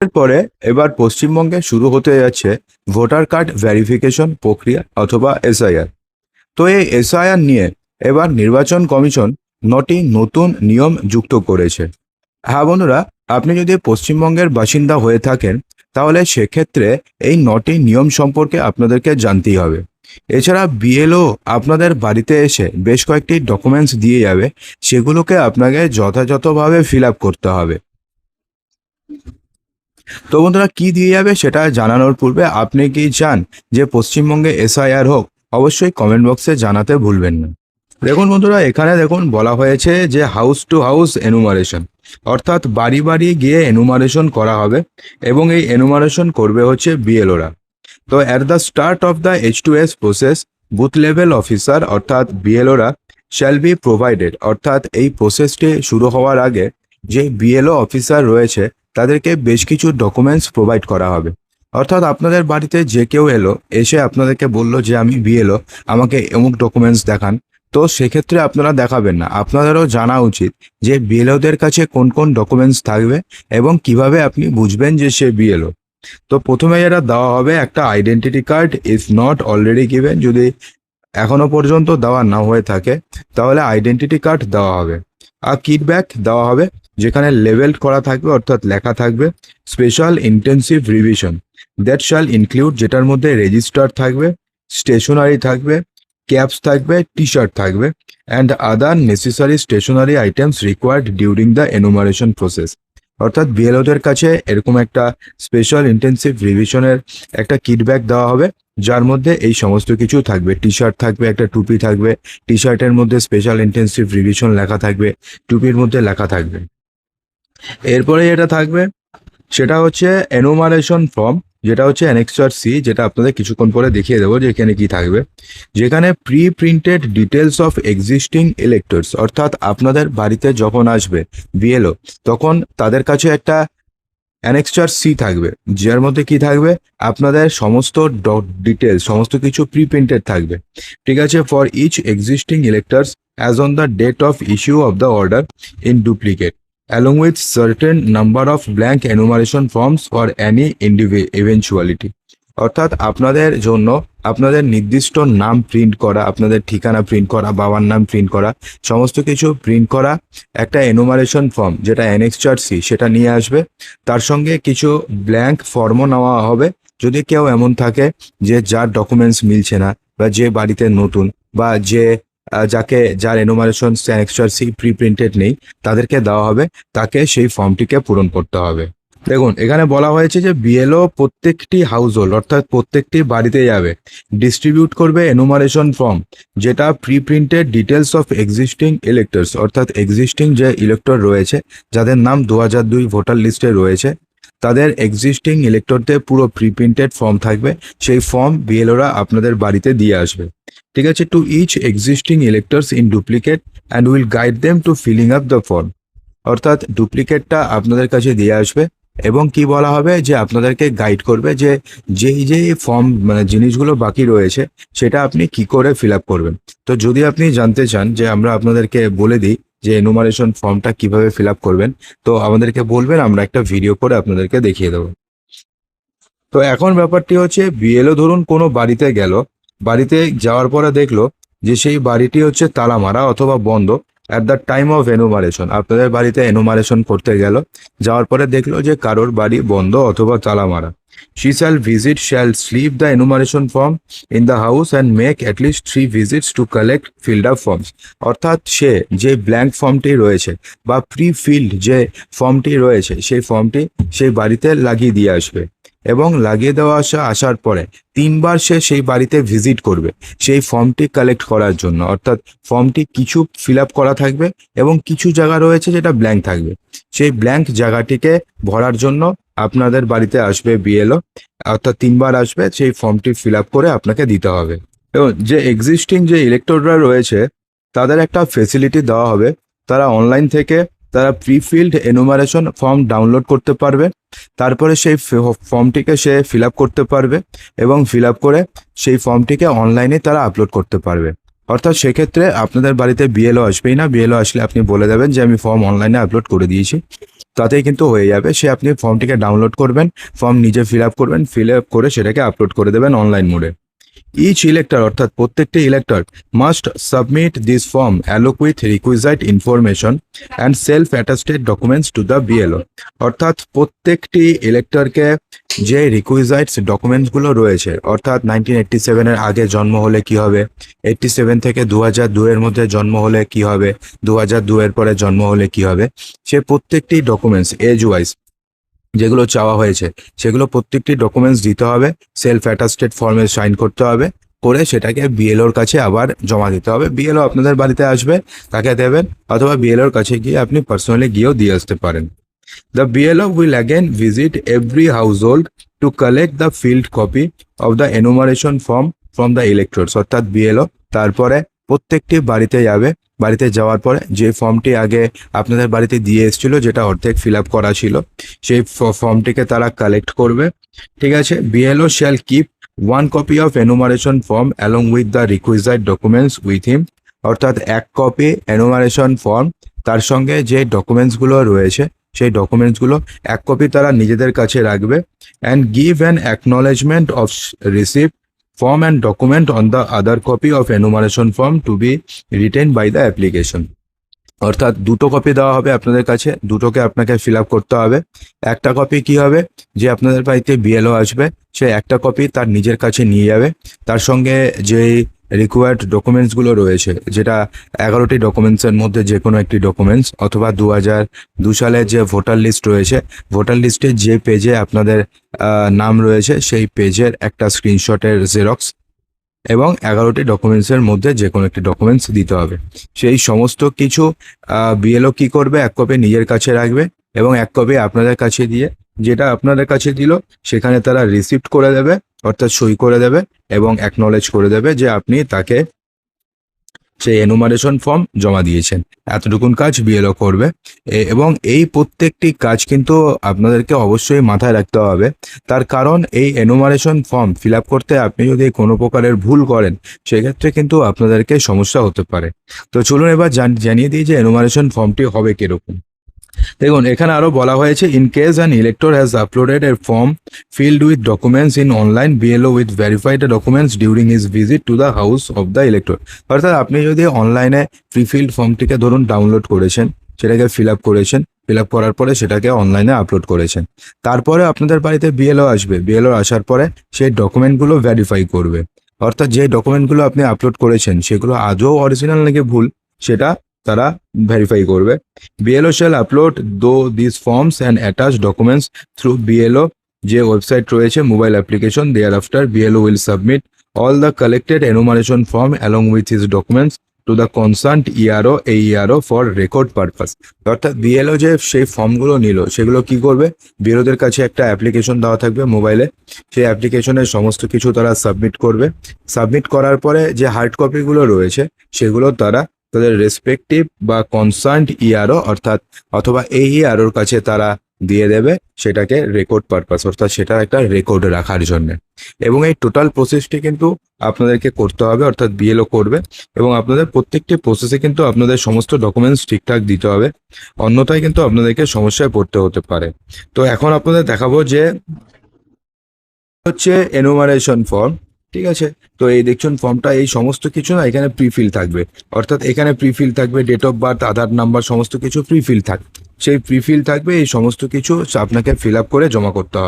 এরপরে এবার পশ্চিমবঙ্গে শুরু হতে যাচ্ছে ভোটার কার্ড ভেরিফিকেশন প্রক্রিয়া অথবা এসআইআর। তো এই এসআইআর নিয়ে এবার নির্বাচন কমিশন নটি নতুন নিয়ম যুক্ত করেছে। হ্যাঁ বন্ধুরা, আপনি যদি পশ্চিমবঙ্গের বাসিন্দা হয়ে থাকেন, তাহলে সেক্ষেত্রে এই নটি নিয়ম সম্পর্কে আপনাদেরকে জানতেই হবে। এছাড়া বিএলও আপনাদের বাড়িতে এসে বেশ কয়েকটি ডকুমেন্টস দিয়ে যাবে, সেগুলোকে আপনাকে যথাযথভাবে ফিল আপ করতে হবে। তো বন্ধুরা, কি দিয়ে যাবে সেটা জানানোর পূর্বে আপনি কি চান যে পশ্চিমবঙ্গে এসআইআর হোক, অবশ্যই কমেন্ট বক্সে জানাতে ভুলবেন না। দেখুন বন্ধুরা, এখানে দেখুন বলা হয়েছে যে হাউস টু হাউস এনুমারেশন অর্থাৎ বাড়ি বাড়ি গিয়ে এনুমারেশন করা হবে এবং এই এনুমারেশন করবে হচ্ছে বিএলওরা তো at the start of the H to S process booth level officer অর্থাৎ বিএলওরা শ্যাল বি প্রোভাইডেড অর্থাৎ এই প্রসেসটি শুরু হওয়ার আগে যে বিএলও অফিসার রয়েছে তাদেরকে বেশ কিছু ডকুমেন্টস প্রোভাইড করা হবে। অর্থাৎ আপনাদের বাড়িতে যে কেউ এলো, এসে আপনাদেরকে বলল যে, আমি বিএলও আমাকে অমুক ডকুমেন্টস দেখান। তো সেক্ষেত্রে আপনারা দেখাবেন না। আপনাদেরও জানা উচিত যে, বিএলওদের কাছে কোন কোন ডকুমেন্টস থাকবে এবং কীভাবে আপনি বুঝবেন যে সে বিএলও। তো প্রথমে যেটা দেওয়া হবে একটা identity card is not already given যদি এখনও পর্যন্ত দেওয়া না হয়ে থাকে, তাহলে আইডেন্টিটি কার্ড দেওয়া হবে। আর কিটব্যাক দেওয়া হবে, যেখানে লেভেল করা থাকবে, অর্থাৎ লেখা থাকবে special intensive revision that shall include যেটার মধ্যে রেজিস্টার থাকবে স্টেশনারি থাকবে ক্যাপস থাকবে টি শার্ট থাকবে and other necessary stationery items required during the enumeration process অর্থাৎ বিএলওদের কাছে এরকম একটা স্পেশাল ইন্টেন্সিভ রিভিশনের একটা কিডব্যাক দেওয়া হবে যার মধ্যে এই সমস্ত কিছু থাকবে। টি শার্ট থাকবে, একটা টুপি থাকবে টি শার্টের মধ্যে স্পেশাল ইন্টেন্সিভ রিভিশন লেখা থাকবে, টুপির মধ্যে লেখা থাকবে। এরপরে এটা থাকবে, সেটা হচ্ছে এনুমারেশন ফর্ম যেটা হচ্ছে অ্যানেক্সার সি যেটা আপনাদের কিছুক্ষণ পরে দেখিয়ে দেবো যে এখানে কি থাকবে। যেখানে pre printed details of existing electors অর্থাৎ আপনাদের বাড়িতে যখন আসবে বিএলও তখন তাদের কাছে একটা অ্যানেক্সচার সি থাকবে, যার মধ্যে কি থাকবে? আপনাদের সমস্ত ডট ডিটেলস সমস্ত কিছু প্রিপ্রিন্টেড থাকবে। ঠিক আছে for each existing electors as on the date of issue of the order in duplicate along with certain number of blank enumeration forms for any ইন্ডিভি eventuality. অর্থাৎ আপনাদের জন্য আপনাদের নির্দিষ্ট নাম প্রিন্ট করা, আপনাদের ঠিকানা প্রিন্ট করা, বাবার নাম প্রিন্ট করা, সমস্ত কিছু প্রিন্ট করা একটা এনুমারেশন ফর্ম যেটা অ্যানেক্সচার সি সেটা নিয়ে আসবে। তার সঙ্গে কিছু ব্ল্যাঙ্ক ফর্মও নেওয়া হবে। যদি কেউ এমন থাকে যে যার ডকুমেন্টস মিলছে না বা যে বাড়িতে নতুন বা যে যাকে, যার enumeration annexure C pre printed নেই, তাদেরকে দেওয়া হবে। তাকে সেই ফর্মটিকে পূরণ করতে হবে। দেখুন, এখানে বলা হয়েছে যে বিএলও প্রত্যেকটি হাউস হোল্ড অর্থাৎ প্রত্যেকটি বাড়িতে যাবে ডিস্ট্রিবিউট করবে এনুমারেশন ফর্ম যেটা pre printed details of existing electors অর্থাৎ এক্সিস্টিং যে ইলেক্টর রয়েছে, যাদের নাম দু দুই ভোটার লিস্টে রয়েছে, তাদের এক্সিস্টিং ইলেক্টরদের পুরো প্রি প্রিন্টেড ফর্ম থাকবে, সেই ফর্ম বিএলওরা আপনাদের বাড়িতে দিয়ে আসবে। ঠিক আছে to each existing electors in duplicate and will guide them to filling up the form অর্থাৎ ডুপ্লিকেটটা আপনাদের কাছে দিয়ে আসবে। এবং কি বলা হবে? যে আপনাদেরকে গাইড করবে যে যেই যেই ফর্ম মানে জিনিসগুলো বাকি রয়েছে, সেটা আপনি কি করে ফিল আপ করবেন? তো যদি আপনি জানতে চান যে আমরা আপনাদেরকে বলে দিই যে এনুমারেশন ফর্মটা কীভাবে ফিল আপ করবেন, তো আমাদেরকে বলবেন, আমরা একটা ভিডিও করে আপনাদেরকে দেখিয়ে দেবো। তো এখন ব্যাপারটি হচ্ছে বিএলও ধরুন কোনো বাড়িতে গেল, বাড়িতে যাওয়ার পরে দেখল যে সেই বাড়িটি হচ্ছে তালা মারা অথবা বন্ধ at the time of enumeration আপনাদের বাড়িতে এনুমারেশন করতে গেল, যাওয়ার পরে দেখল যে কারোর বাড়ি বন্ধ অথবা তালা মারা। She shall visit shall slip the enumeration form in the house and make at least three visits to collect filled up forms অর্থাৎ সে যে ব্ল্যাঙ্ক ফর্মটি রয়েছে বা প্রি ফিল্ড যে ফর্মটি রয়েছে, সেই ফর্মটি সেই বাড়িতে লাগিয়ে দিয়ে আসবে। এবং লাগিয়ে দেওয়া আসা আসার পরে তিনবার সে সেই বাড়িতে ভিজিট করবে। সেই ফর্মটি কালেক্ট করার জন্য। অর্থাৎ ফর্মটি কিছু ফিল করা থাকবে এবং কিছু জায়গা রয়েছে যেটা ব্ল্যাঙ্ক থাকবে। সেই ব্ল্যাঙ্ক জায়গাটিকে ভরার জন্য আপনাদের বাড়িতে আসবে বিএলও অর্থাৎ তিনবার আসবে, সেই ফর্মটি ফিল করে আপনাকে দিতে হবে। এবং যে এক্সিস্টিং যে ইলেক্টররা রয়েছে, তাদের একটা ফেসিলিটি দেওয়া হবে। তারা অনলাইন থেকে তারা প্রিফিল্ড এনুমারেশন ফর্ম ডাউনলোড করতে পারবে। তারপরে সেই ফর্মটিকে সে ফিল করতে পারবে এবং ফিল করে সেই ফর্মটিকে অনলাইনে তারা আপলোড করতে পারবে। অর্থাৎ সেক্ষেত্রে আপনাদের বাড়িতে বিএলও আসবেই না। বিএলও আসলে আপনি বলে দেবেন যে, আমি ফর্ম অনলাইনে আপলোড করে দিয়েছি। তাতেই কিন্তু হয়ে যাবে। সে আপনি ফর্মটিকে ডাউনলোড করবেন ফর্ম নিজে ফিল করবেন ফিল করে সেটাকে আপলোড করে দেবেন অনলাইন মোডে ইচ ইলেক্টর অর্থাৎ প্রত্যেকটি elector must submit this form along with requisite information and self attested documents to the BLO অর্থাৎ প্রত্যেকটি ইলেক্টরকে যে রিকুইজাইটস ডকুমেন্টসগুলো রয়েছে, অর্থাৎ নাইনটিন এইটটি সেভেনের আগে জন্ম হলে কি হবে? এইট্টি সেভেন থেকে দু হাজার দুয়ের মধ্যে জন্ম হলে কি হবে? দু হাজার দুয়ের পরে জন্ম হলে কি হবে? সে প্রত্যেকটি ডকুমেন্টস এজ ওয়াইজ যেগুলো চাওয়া হয়েছে, সেগুলো প্রত্যেকটি ডকুমেন্টস দিতে হবে সেলফ অ্যাটাস্টেড ফর্মে সাইন করতে হবে, করে সেটাকে বিএলওর কাছে আবার জমা দিতে হবে। বিএলও আপনাদের বাড়িতে আসবে, তাকে দেবেন, অথবা বিএলওর কাছে গিয়ে আপনি পার্সোনালি গিয়েও দিয়ে আসতে পারেন। The BLO will again visit every household to collect the filled copy of the enumeration form from the electors অর্থাৎ বিএলও তারপরে প্রত্যেকটি বাড়িতে যাবে। বাড়িতে যাওয়ার পরে যে ফর্মটি আগে আপনাদের বাড়িতে দিয়ে এসেছিল, যেটা অর্ধেক ফিল করা ছিল, সেই ফর্মটিকে তারা কালেক্ট করবে। ঠিক আছে? BLO shall keep one copy of enumeration form along with the requisite documents with him অর্থাৎ এক কপি এনুমারেশন ফর্ম তার সঙ্গে যে ডকুমেন্টসগুলো রয়েছে, সেই ডকুমেন্টসগুলো এক কপি তারা নিজেদের কাছে রাখবে। And give an acknowledgement of receive form and document on the other copy of enumeration form to be written by the application. অর্থাৎ দুটো কপি দেওয়া হবে আপনাদের কাছে, দুটোকে আপনাকে ফিল করতে হবে। একটা কপি কি হবে? যে আপনাদের বাড়িতে বিএলও আসবে, সে একটা কপি তার নিজের কাছে নিয়ে যাবে। তার সঙ্গে যেই রিকোয়ার্ড ডকুমেন্টসগুলো রয়েছে, যেটা এগারোটি ডকুমেন্টসের মধ্যে যে কোনো একটি ডকুমেন্টস অথবা দু হাজার দু সালে যে ভোটার লিস্ট রয়েছে ভোটার লিস্টে যে পেজে আপনাদের নাম রয়েছে, সেই পেজের একটা স্ক্রিনশটের জেরক্স এবং এগারোটি ডকুমেন্টসের মধ্যে যে কোনো একটি ডকুমেন্টস দিতে হবে। সেই সমস্ত কিছু বিএলও কি করবে? এক কপি নিজের কাছে রাখবে এবং এক কপি আপনাদের কাছে দিয়ে যেটা আপনাদের কাছে দিল, সেখানে তারা রিসিপ্ট করে দেবে, অর্থাৎ সই করে দেবে এবং অ্যাকনলেজ করে দেবে যে আপনি তাকে সেই এনুমারেশন ফর্ম জমা দিয়েছেন। এতটুকুন কাজ বিএলও করবে। এবং এই প্রত্যেকটি কাজ কিন্তু আপনাদেরকে অবশ্যই মাথায় রাখতে হবে। তার কারণ এই এনুমারেশন ফর্ম ফিল করতে আপনি যদি কোনো প্রকারের ভুল করেন, সেক্ষেত্রে কিন্তু আপনাদেরকে সমস্যা হতে পারে। তো চলুন এবার জান- জানিয়ে দিই যে এনুমারেশন ফর্মটি হবে কীরকম। দেখুন, এখানে আরও বলা হয়েছে in case an elector has uploaded a form filled with documents in online BLO with verified documents during is visit to the house of the elector. অর্থাৎ আপনি যদি অনলাইনে প্রিফিল্ড ফর্মটিকে ধরুন ডাউনলোড করেছেন, সেটাকে ফিল আপ করেছেন ফিল আপ করার পরে সেটাকে অনলাইনে আপলোড করেছেন। তারপরে আপনাদের বাড়িতে বিএলও আসবে। বিএলও আসার পরে সেই ডকুমেন্টগুলো ভেরিফাই করবে। অর্থাৎ যে ডকুমেন্টগুলো আপনি আপলোড করেছেন, সেগুলো আজও অরিজিনাল নাকি ভুল, সেটা তারা ভেরিফাই করবে। BLO shall upload those this forms and attach documents through BLO যে ওয়েবসাইট রয়েছে mobile application thereafter BLO will submit all the collected enumeration form along with his documents to the concerned ERO এই ERO for record purpose অর্থাৎ BLO যে সেই ফর্মগুলো নিল, সেগুলো কি করবে? বিএলওদের কাছে একটা অ্যাপ্লিকেশন দেওয়া থাকবে মোবাইলে সেই অ্যাপ্লিকেশনের সমস্ত কিছু তারা সাবমিট করবে। সাবমিট করার পরে যে হার্ড কপিগুলো রয়েছে, সেগুলো তারা তাদের রেসপেক্টিভ বা কনসার্ট ইআরও অর্থাৎ অথবা এই ইআরওর কাছে তারা দিয়ে দেবে সেটাকে রেকর্ড পারপাস অর্থাৎ সেটা একটা রেকর্ড রাখার জন্য। এবং এই টোটাল প্রসেসটি কিন্তু আপনাদেরকে করতে হবে, অর্থাৎ বিএলও করবে। এবং আপনাদের প্রত্যেকটি প্রসেসে কিন্তু আপনাদের সমস্ত ডকুমেন্টস ঠিকঠাক দিতে হবে। অন্যথায় কিন্তু আপনাদেরকে সমস্যায় পড়তে হতে পারে। তো এখন আপনাদের দেখাবো যে হচ্ছে এনুমারেশন ফর্ম ঠিক আছে? তো এই দেখছেন ফর্মটা এই সমস্ত কিছু না এখানে প্রিফিল থাকবে। অর্থাৎ এখানে প্রিফিল থাকবে date of birth Aadhaar number সমস্ত কিছু প্রিফিল থাকবে সেই প্রিফিল থাকবে, এই সমস্ত কিছু আপনাকে ফিল আপ করে জমা করতে হবে।